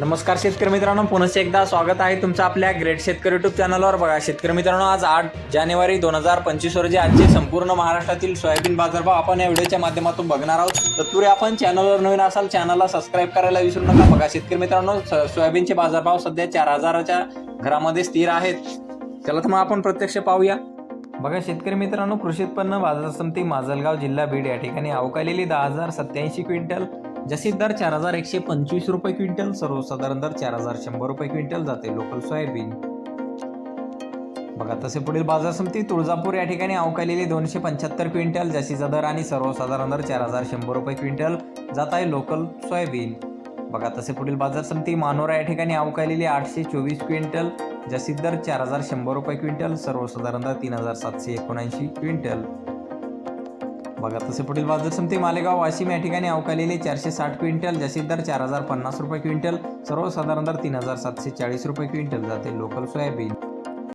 नमस्कार शेतकरी मित्रांनो पुन्हा एकदा स्वागत आहे तुमचं आपल्या ग्रेट शेतकरी युट्यूब चॅनलवर बघा शेतकरी मित्रांनो आज आठ जानेवारी दोन हजार पंचवीस रोजी आजचे संपूर्ण महाराष्ट्रातील सोयाबीन बाजारभाव आपण या व्हिडिओच्या माध्यमातून बघणार आहोत. तत्पूर्वी आपण चॅनलवर नवीन असाल चॅनलला सबस्क्राईब करायला विसरू नका. बघा शेतकरी मित्रांनो स- सोयाबीनचे बाजारभाव सध्या चार हजाराच्या घरामध्ये स्थिर आहेत. चला तर मग आपण प्रत्यक्ष पाहूया. बघा शेतकरी मित्रांनो कृषी उत्पन्न बाजार समिती माजलगाव जिल्हा बीड या ठिकाणी अवकालेली दहा हजार सत्याऐंशी क्विंटल जसे दर चार हजार एकशे पंचवीस रुपये क्विंटल सर्वसाधारण दर चार हजार शंभर रुपये क्विंटल जाते लोकल सोयाबीन. बघा तसे पुढील बाजार समिती तुळजापूर या ठिकाणी अवकालेली दोनशे पंच्याहत्तर क्विंटल जशीचा दर आणि सर्वसाधारण दर चार हजार शंभर रुपये क्विंटल जात आहे लोकल सोयाबीन. बघा तसे पुढील बाजार समिती मानोरा या ठिकाणी अवकालेली आठशे चोवीस क्विंटल जशी दर चार हजार शंभर रुपये क्विंटल सर्वसाधारण दर तीन हजार सातशे एकोणऐंशी क्विंटल. बघा तसे पुढील बाजार समिती मालेगाव वाशिम या ठिकाणी अवकालेले चारशे साठ क्विंटल जसीद दर चार हजार पन्नास रुपये क्विंटल सर्वसाधारण दर तीन हजार सातशे चाळीस रुपये क्विंटल जाते. Local soybean.